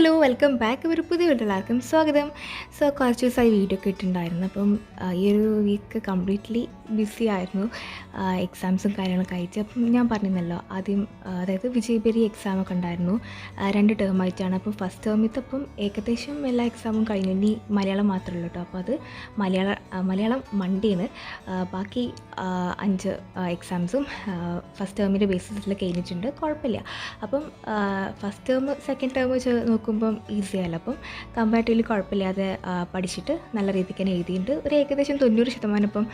Hello welcome back ഒരു പുതിയ വീട്ടിലാർക്കും സ്വാഗതം. സോ കുറച്ച് ദിവസമായി വീഡിയോ ഒക്കെ ഇട്ടിട്ടുണ്ടായിരുന്നു. അപ്പം ഈ ഒരു വീക്ക് കംപ്ലീറ്റ്ലി ബിസി ആയിരുന്നു. എക്സാംസും കാര്യങ്ങളൊക്കെ അയച്ച് അപ്പം ഞാൻ പറഞ്ഞിരുന്നല്ലോ ആദ്യം അതായത് എക്സാം എക്സാമൊക്കെ ഉണ്ടായിരുന്നു. രണ്ട് ടേം ആയിട്ടാണ്. അപ്പം ഫസ്റ്റ് ടേമിത്തെ അപ്പം ഏകദേശം എല്ലാ എക്സാമും കഴിഞ്ഞു. ഇനി മലയാളം മാത്രമേ ഉള്ളൂ കേട്ടോ. അപ്പോൾ അത് മലയാള മലയാളം മണ്ടിയാണ് ബാക്കി അഞ്ച് എക്സാംസും ഫസ്റ്റ് ടേമിന്റെ ബേസിസിൽ കഴിഞ്ഞിട്ടുണ്ട്. കുഴപ്പമില്ല. അപ്പം ഫസ്റ്റ് ടേം സെക്കൻഡ് ടേം വെച്ച് നോക്കുമ്പം ഈസി ആയല്ലോ അപ്പം കമ്പാരിറ്റീവ്ലി കുഴപ്പമില്ലാതെ പഠിച്ചിട്ട് നല്ല രീതിക്ക് തന്നെ എഴുതിയിട്ടുണ്ട്. ഒരു ഏകദേശം തൊണ്ണൂറ് ശതമാനം ഇപ്പം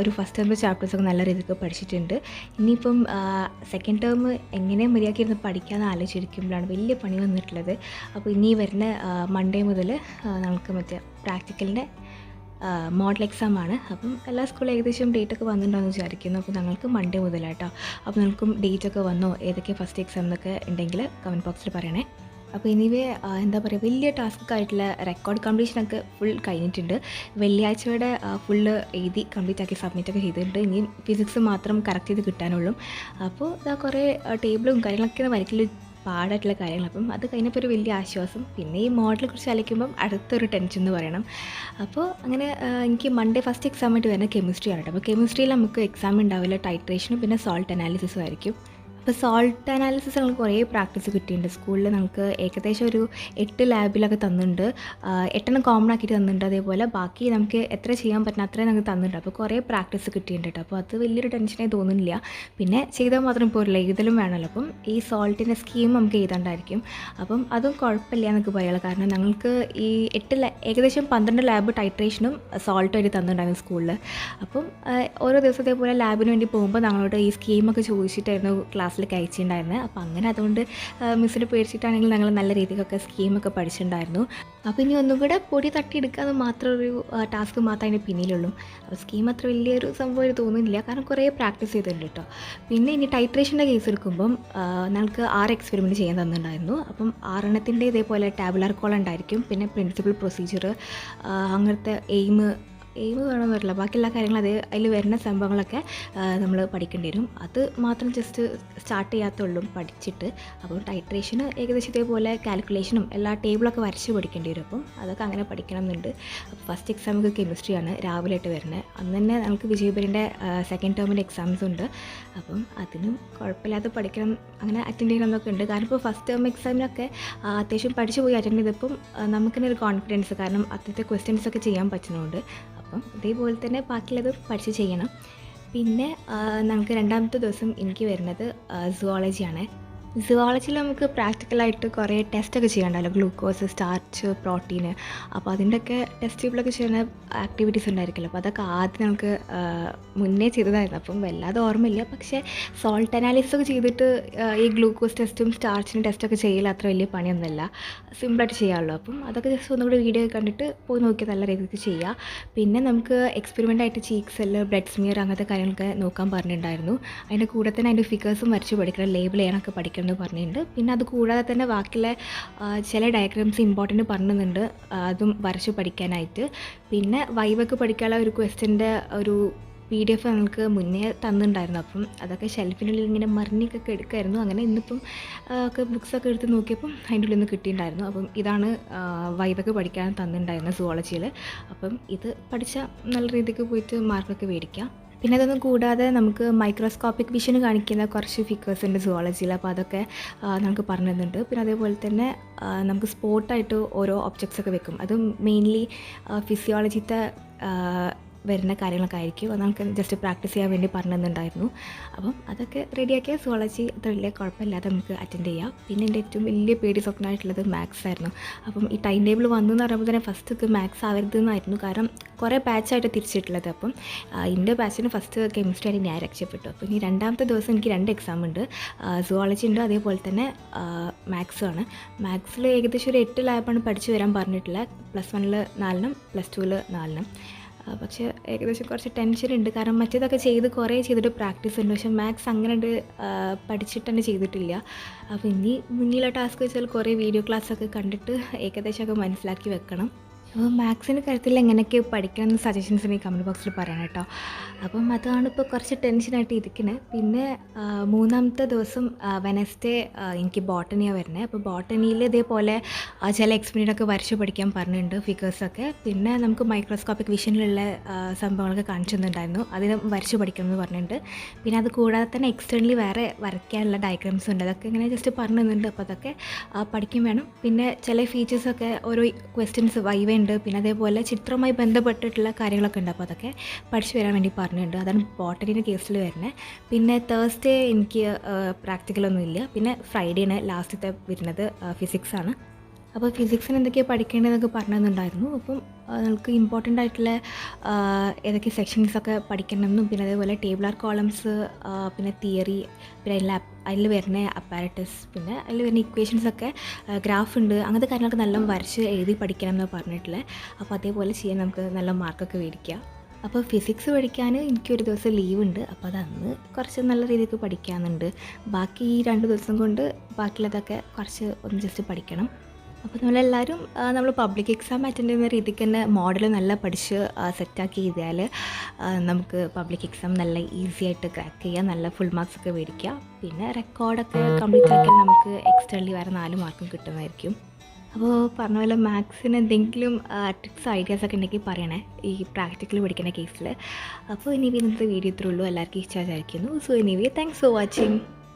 ഒരു ഫസ്റ്റ് ടേമിന്റെ ചാപ്റ്റേഴ്സൊക്കെ നല്ല രീതിക്ക് പഠിച്ചിട്ടുണ്ട്. ഇനിയിപ്പം സെക്കൻഡ് ടേം എങ്ങനെ മര്യാദയ്ക്ക് ഇരുന്ന് പഠിക്കാമെന്ന് ആലോചിച്ചിരിക്കുമ്പോഴാണ് വലിയ പണി വന്നിട്ടുള്ളത്. അപ്പോൾ ഇനി വരുന്ന മൺഡേ മുതൽ നമുക്ക് മറ്റേ പ്രാക്ടിക്കലിന്റെ മോഡൽ എക്സാം ആണ്. അപ്പം എല്ലാ സ്കൂളിലും ഏകദേശം ഡേറ്റ് ഒക്കെ വന്നിട്ടുണ്ടെന്ന് വിചാരിക്കുന്നു. അപ്പോൾ ഞങ്ങൾക്ക് മൺഡേ മുതലാട്ടോ. അപ്പോൾ നിങ്ങൾക്കും ഡേറ്റ് ഒക്കെ വന്നോ? ഏതൊക്കെ ഫസ്റ്റ് എക്സാം എന്നൊക്കെ ഉണ്ടെങ്കിൽ കമന്റ് ബോക്സിൽ പറയണേ. അപ്പോൾ ഇനിവേ എന്താ പറയുക വലിയ ടാസ്ക് ആയിട്ടുള്ള റെക്കോർഡ് കംപ്ലീഷനൊക്കെ ഫുൾ കഴിഞ്ഞിട്ടുണ്ട്. വെള്ളിയാഴ്ചയുടെ ഫുള്ള് എഴുതി കംപ്ലീറ്റ് ആക്കി സബ്മിറ്റ് ഒക്കെ ചെയ്തിട്ടുണ്ട്. ഇനി ഫിസിക്സ് മാത്രം കറക്റ്റ് ചെയ്ത് കിട്ടാനുള്ളൂ. അപ്പോൾ ഇതാ കുറേ ടേബിളും കാര്യങ്ങളൊക്കെ വരയ്ക്കൽ പാടായിട്ടുള്ള കാര്യങ്ങൾ അപ്പം അത് കഴിഞ്ഞപ്പോൾ ഒരു വലിയ ആശ്വാസം. പിന്നെ ഈ മോഡലിനെ കുറിച്ച് അലയ്ക്കുമ്പം അടുത്തൊരു ടെൻഷൻ എന്ന് പറയണം. അപ്പോൾ അങ്ങനെ എനിക്ക് മൺഡേ ഫസ്റ്റ് എക്സാം ആയിട്ട് വരുന്ന കെമിസ്ട്രി ആണ് കേട്ടോ. അപ്പോൾ കെമിസ്ട്രിയിൽ നമുക്ക് എക്സാം ഉണ്ടാവില്ല. ടൈട്രേഷനും പിന്നെ സോൾട്ട് അനാലിസിസും ആയിരിക്കും. അപ്പോൾ സോൾട്ട് അനാലിസിസ് നമുക്ക് കുറേ പ്രാക്ടീസ് കിട്ടിയിട്ടുണ്ട്. സ്കൂളിൽ നമുക്ക് ഏകദേശം ഒരു എട്ട് ലാബിലൊക്കെ തന്നിട്ടുണ്ട്. എട്ടെണ്ണം കോമൺ ആക്കിയിട്ട് തന്നിട്ടുണ്ട്. അതേപോലെ ബാക്കി നമുക്ക് എത്ര ചെയ്യാൻ പറ്റുന്ന അത്രയും നമുക്ക് തന്നിട്ടുണ്ട്. അപ്പോൾ കുറേ പ്രാക്ടീസ് കിട്ടിയിട്ടുണ്ട് കേട്ടോ അപ്പോൾ അത് വലിയൊരു ടെൻഷനായി തോന്നുന്നില്ല. പിന്നെ ചെയ്താൽ മാത്രം പോരില്ല എഴുതലും വേണമല്ലോ. അപ്പം ഈ സോൾട്ടിന്റെ സ്കീം നമുക്ക് എഴുതാണ്ടായിരിക്കും. അപ്പം അതും കുഴപ്പമില്ല എന്നൊക്കെ പറയുള്ളൂ കാരണം ഞങ്ങൾക്ക് ഈ എട്ട് ഏകദേശം പന്ത്രണ്ട് ലാബ് ടൈട്രേഷനും സോൾട്ടും ആയിട്ട് തന്നിട്ടുണ്ടായിരുന്നു സ്കൂളിൽ അപ്പം ഓരോ ദിവസത്തെ പോലെ ലാബിന് വേണ്ടി പോകുമ്പോൾ ഞങ്ങളോട് ഈ സ്കീമൊക്കെ ചോദിച്ചിട്ടായിരുന്നു ക്ലാസ്സിലേക്ക് കഴിച്ചിട്ടുണ്ടായിരുന്നത്. അപ്പോൾ അങ്ങനെ അതുകൊണ്ട് മിസ്സിനെ പേടിച്ചിട്ടാണെങ്കിൽ ഞങ്ങൾ നല്ല രീതിക്കൊക്കെ സ്കീമൊക്കെ പഠിച്ചിട്ടുണ്ടായിരുന്നു. അപ്പോൾ ഇനി ഒന്നും കൂടെ പൊടി അത് മാത്രം ഒരു ടാസ്ക് മാത്രമേ അതിന്റെ പിന്നിലുള്ളൂ. അപ്പോൾ സ്കീം അത്ര വലിയൊരു സംഭവം തോന്നുന്നില്ല. കാരണം കുറേ പ്രാക്ടീസ് ചെയ്തിട്ടുണ്ട് കേട്ടോ. പിന്നെ ഇനി ടൈട്രേഷന്റെ കേസ് എടുക്കുമ്പം ഞങ്ങൾക്ക് ആറ് എക്സ്പെരിമെന്റ് ചെയ്യാൻ തന്നിട്ടുണ്ടായിരുന്നു. അപ്പം ആറെണ്ണത്തിന്റെ ഇതേപോലെ ടാബുലാർ കോൾ ഉണ്ടായിരിക്കും. പിന്നെ പ്രിൻസിപ്പൽ പ്രൊസീജിയർ അങ്ങനത്തെ എയിം എയിം വേണം വരില്ല ബാക്കി എല്ലാ കാര്യങ്ങളും അതേ അതിൽ വരുന്ന സംഭവങ്ങളൊക്കെ നമ്മൾ പഠിക്കേണ്ടി വരും. അത് മാത്രം ജസ്റ്റ് സ്റ്റാർട്ട് ചെയ്യാത്തുള്ളൂ പഠിച്ചിട്ട്. അപ്പോൾ ടൈട്രേഷന് ഏകദേശം ഇതേപോലെ കാൽക്കുലേഷനും എല്ലാ ടേബിളൊക്കെ വരച്ച് പഠിക്കേണ്ടി വരും. അപ്പം അതൊക്കെ അങ്ങനെ പഠിക്കണം എന്നുണ്ട് ഫസ്റ്റ് എക്സാം ഒക്കെ കെമിസ്ട്രിയാണ് രാവിലെ ആയിട്ട് വരുന്നത് അന്ന് തന്നെ നമുക്ക് വിജയപുരിന്റെ സെക്കൻഡ് ടേമിന്റെ എക്സാംസ് ഉണ്ട്. അപ്പം അതിനും കുഴപ്പമില്ലാതെ പഠിക്കണം അങ്ങനെ അറ്റൻഡ് ചെയ്യണം ചെയ്യണമെന്നൊക്കെ ഉണ്ട്. കാരണം ഇപ്പോൾ ഫസ്റ്റ് ടേം എക്സാമിനൊക്കെ അത്യാവശ്യം പഠിച്ചു പോയി അറ്റൻഡ് ചെയ്തപ്പം ആ, നമുക്കെന്നെ ഒരു കോൺഫിഡൻസ് കാരണം അത്രത്തെ ക്വസ്റ്റ്യൻസ് ഒക്കെ ചെയ്യാൻ പറ്റുന്നുണ്ട്. അപ്പം ഇതേപോലെ തന്നെ ബാക്കിയുള്ളത് പഠിച്ച് ചെയ്യണം. പിന്നെ നമുക്ക് രണ്ടാമത്തെ ദിവസം എനിക്ക് വരുന്നത് സുവോളജിയാണ് സുവോളജിയിൽ നമുക്ക് പ്രാക്ടിക്കലായിട്ട് കുറേ ടെസ്റ്റൊക്കെ ചെയ്യണ്ടല്ലോ. ഗ്ലൂക്കോസ് സ്റ്റാർച്ച് പ്രോട്ടീൻ അപ്പോൾ അതിന്റെയൊക്കെ ടെസ്റ്റ് ട്യൂബിലൊക്കെ ചെയ്യുന്ന ആക്ടിവിറ്റീസ് ഉണ്ടായിരിക്കില്ല. അപ്പോൾ അതൊക്കെ ആദ്യം നമുക്ക് മുന്നേ ചെയ്തതായിരുന്നു. അപ്പം വല്ലാതെ ഓർമ്മയില്ല. പക്ഷേ സോൾട്ട് അനാലിസിസ് ഒക്കെ ചെയ്തിട്ട് ഈ ഗ്ലൂക്കോസ് ടെസ്റ്റും സ്റ്റാർച്ചിനും ടെസ്റ്റൊക്കെ ചെയ്യൽ അത്ര വലിയ പണിയൊന്നുമല്ല. സിമ്പിളായിട്ട് ചെയ്യാമല്ലോ അപ്പം അതൊക്കെ ജസ്റ്റ് ഒന്നുകൂടി വീഡിയോ കണ്ടിട്ട് പോയി നോക്കി നല്ല രീതിക്ക് ചെയ്യുക പിന്നെ നമുക്ക് എക്സ്പെരിമെന്റ് ആയിട്ട് ചീക്ക് സെല്ല് ബ്ലഡ് സ്മിയർ അങ്ങനത്തെ കാര്യങ്ങളൊക്കെ നോക്കാൻ പറഞ്ഞിട്ടുണ്ടായിരുന്നു. അതിന്റെ കൂടെ തന്നെ അതിന്റെ ഫിഗേഴ്സും വരച്ച് പഠിക്കണം ലേബിൾ ചെയ്യാനൊക്കെ പഠിക്കണം. എന്ന് പറഞ്ഞിട്ടുണ്ട്. പിന്നെ അത് കൂടാതെ തന്നെ ബാക്കിയുള്ള ചില ഡയഗ്രാംസ് ഇമ്പോർട്ടന്റ് പറഞ്ഞിട്ടുണ്ട്. അതും വരച്ച് പഠിക്കാനായിട്ട്. പിന്നെ വൈവൊക്കെ പഠിക്കാനുള്ള ഒരു ക്വസ്റ്റ്യന്റെ ഒരു പി ഡി എഫ് ഞങ്ങൾക്ക് മുന്നേ തന്നിട്ടുണ്ടായിരുന്നു. അപ്പം അതൊക്കെ ഷെൽഫിനുള്ളിൽ ഇങ്ങനെ മറിഞ്ഞൊക്കെ എടുക്കായിരുന്നു. അങ്ങനെ ഇന്നിപ്പം ഒക്കെ ബുക്സൊക്കെ എടുത്ത് നോക്കിയപ്പം അതിന്റെ ഉള്ളിൽ നിന്ന് കിട്ടിയിട്ടുണ്ടായിരുന്നു. അപ്പം ഇതാണ് വൈവൊക്കെ പഠിക്കാൻ തന്നിട്ടുണ്ടായിരുന്നത് സുവോളജിയിൽ അപ്പം ഇത് പഠിച്ചാൽ നല്ല രീതിക്ക് പോയിട്ട് മാർക്കൊക്കെ മേടിക്കാം. പിന്നെ അതൊന്നും കൂടാതെ നമുക്ക് മൈക്രോസ്കോപ്പിക് വിഷൻ കാണിക്കുന്ന കുറച്ച് ഫിക്കേഴ്സ് ഉണ്ട് സുവോളജിയിൽ അപ്പോൾ അതൊക്കെ നമുക്ക് പറഞ്ഞു തരുന്നുണ്ട് പിന്നെ അതേപോലെ തന്നെ നമുക്ക് സ്പോട്ടായിട്ട് ഓരോ ഒബ്ജക്ട്സ് ഒക്കെ വെക്കും. അത് മെയിൻലി ഫിസിയോളജിത്തെ വരുന്ന കാര്യങ്ങളൊക്കെ ആയിരിക്കും. അത് നമുക്ക് ജസ്റ്റ് പ്രാക്ടീസ് ചെയ്യാൻ വേണ്ടി പറഞ്ഞിട്ടുണ്ടായിരുന്നു. അപ്പം അതൊക്കെ റെഡിയാക്കിയ സുവോളജി അത്ര വലിയ കുഴപ്പമില്ലാതെ നമുക്ക് അറ്റൻഡ് ചെയ്യാം. പിന്നെ എന്റെ ഏറ്റവും വലിയ പേടി സ്വപ്നമായിട്ടുള്ളത് മാത്സ് ആയിരുന്നു. അപ്പം ഈ ടൈം ടേബിൾ വന്നു എന്ന് പറയുമ്പോൾ തന്നെ ഫസ്റ്റ് മാത്സ് ആവരുത് എന്നായിരുന്നു കാരണം കുറേ ബാച്ചായിട്ട് തിരിച്ചിട്ടുള്ളത്. അപ്പം എന്റെ ബാച്ചിന് ഫസ്റ്റ് കെമിസ്ട്രി ആയിട്ട് ഞാൻ രക്ഷപ്പെട്ടു. അപ്പോൾ ഇനി രണ്ടാമത്തെ ദിവസം എനിക്ക് രണ്ട് എക്സാം ഉണ്ട്. സുവോളജി ഉണ്ട്. അതേപോലെ തന്നെ മാത്സും ആണ്. മാത്സിൽ ഏകദേശം ഒരു എട്ട് ലാബാണ് പഠിച്ചു വരാൻ പറഞ്ഞിട്ടുള്ളത്. പ്ലസ് വണ്ണിൽ നാലിനും പ്ലസ് ടുവിൽ നാലിനും പക്ഷേ ഏകദേശം കുറച്ച് ടെൻഷൻ ഉണ്ട്. കാരണം മറ്റേതൊക്കെ ചെയ്ത് കുറേ ചെയ്തിട്ട് പ്രാക്ടീസ് ഉണ്ട്. പക്ഷേ മാത്സ് അങ്ങനെ പഠിച്ചിട്ട് തന്നെ ചെയ്തിട്ടില്ല. അപ്പോൾ ഇനി മുന്നിലെ ടാസ്ക് വെച്ചാൽ കുറേ വീഡിയോ ക്ലാസ്സൊക്കെ കണ്ടിട്ട് ഏകദേശമൊക്കെ മനസ്സിലാക്കി വെക്കണം. അപ്പോൾ മാത്സിന്റെ കാര്യത്തിൽ എങ്ങനെയൊക്കെ പഠിക്കണം എന്ന് സജഷൻസ് നീ കമന്റ് ബോക്സിൽ പറയണം കേട്ടോ. അപ്പം അതാണ് ഇപ്പോൾ കുറച്ച് ടെൻഷനായിട്ട് ഇരിക്കുന്നത് പിന്നെ മൂന്നാമത്തെ ദിവസം വെനസ്ഡേ എനിക്ക് ബോട്ടണിയാണ് വരുന്നത് അപ്പോൾ ബോട്ടണിയിൽ ഇതേപോലെ ചില എക്സ്പീരിയൻസൊക്കെ വരച്ച് പഠിക്കാൻ പറഞ്ഞിട്ടുണ്ട് ഫിഗേഴ്സൊക്കെ പിന്നെ നമുക്ക് മൈക്രോസ്കോപ്പിക് വിഷനിലുള്ള സംഭവങ്ങളൊക്കെ കാണിച്ചു തന്നിട്ടുണ്ടായിരുന്നു. അതിന് വരച്ച് പഠിക്കണം എന്ന് പറഞ്ഞിട്ടുണ്ട്. പിന്നെ അത് കൂടാതെ തന്നെ എക്സ്റ്റേണലി വേറെ വരയ്ക്കാനുള്ള ഡയഗ്രാംസ് ഉണ്ട്. അതൊക്കെ ഇങ്ങനെ ജസ്റ്റ് പറഞ്ഞു തന്നിട്ടുണ്ട്. അപ്പോൾ അതൊക്കെ പഠിക്കും വേണം. പിന്നെ ചില ഫീച്ചേഴ്സൊക്കെ ഓരോ ക്വസ്റ്റ്യൻസ് വൈവ ഉണ്ട്. പിന്നെ അതേപോലെ ചിത്രവുമായി ബന്ധപ്പെട്ടിട്ടുള്ള കാര്യങ്ങളൊക്കെ ഉണ്ട്. അപ്പോൾ അതൊക്കെ പഠിച്ചു വരാൻ വേണ്ടി പറഞ്ഞിട്ടുണ്ട്. അതാണ് ബോട്ടണിന്റെ കേസിൽ വരുന്നത്. പിന്നെ തേഴ്സ്ഡേ എനിക്ക് പ്രാക്ടിക്കലൊന്നും ഇല്ല. പിന്നെ ഫ്രൈഡേയാണ് ലാസ്റ്റത്തെ വരുന്നത് ഫിസിക്സ് ആണ്. അപ്പോൾ ഫിസിക്സിന് എന്തൊക്കെയാണ് പഠിക്കേണ്ടതെന്നൊക്കെ പറഞ്ഞിട്ടുണ്ടായിരുന്നു. അപ്പം നമുക്ക് ഇമ്പോർട്ടന്റ് ആയിട്ടുള്ള ഏതൊക്കെ സെക്ഷൻസൊക്കെ പഠിക്കണമെന്നും പിന്നെ അതേപോലെ ടേബിളാർ കോളംസ് പിന്നെ തിയറി പിന്നെ അതിൽ അതിൽ വരുന്ന അപ്പാരറ്റസ് പിന്നെ അതിൽ വരുന്ന ഇക്വേഷൻസ് ഒക്കെ ഗ്രാഫ് ഉണ്ട്. അങ്ങനത്തെ കാര്യങ്ങളൊക്കെ നല്ല വരച്ച് എഴുതി പഠിക്കണം എന്ന് പറഞ്ഞിട്ടുള്ളത്. അപ്പോൾ അതേപോലെ ചെയ്യാൻ നമുക്ക് നല്ല മാർക്കൊക്കെ മേടിക്കാം. അപ്പോൾ ഫിസിക്സ് പഠിക്കാൻ എനിക്കൊരു ദിവസം ലീവ് ഉണ്ട്. അപ്പോൾ അത് അന്ന് കുറച്ച് നല്ല രീതിക്ക് പഠിക്കാമെന്നുണ്ട് ബാക്കി ഈ രണ്ട് ദിവസം കൊണ്ട് ബാക്കിയുള്ളതൊക്കെ കുറച്ച് ഒന്ന് ജസ്റ്റ് പഠിക്കണം. അപ്പോൾ നമ്മളെല്ലാവരും നമ്മൾ പബ്ലിക് എക്സാം അറ്റൻഡ് ചെയ്യുന്ന രീതിക്ക് തന്നെ മോഡൽ നല്ല പഠിച്ച് സെറ്റാക്കി ചെയ്താൽ നമുക്ക് പബ്ലിക് എക്സാം നല്ല ഈസി ആയിട്ട് ക്രാക്ക് ചെയ്യാം നല്ല ഫുൾ മാർക്സ് ഒക്കെ മേടിക്കുക പിന്നെ റെക്കോർഡൊക്കെ കംപ്ലീറ്റ് ആക്കിയാൽ നമുക്ക് എക്സ്റ്റേണലി വേറെ നാല് മാർക്കും കിട്ടുമായിരിക്കും അപ്പോൾ പറഞ്ഞ പോലെ മാത്സിന് എന്തെങ്കിലും ടിപ്സ് ഐഡിയാസ് ഒക്കെ ഉണ്ടെങ്കിൽ പറയണേ ഈ പ്രാക്ടിക്കൽ പഠിക്കുന്ന കേസിൽ അപ്പോൾ ഇനി ഇന്നത്തെ വീഡിയോ ഇത്രയുള്ളൂ എല്ലാവർക്കും ഇഷ്ടമായിരിക്കുന്നു so anyway thanks for watching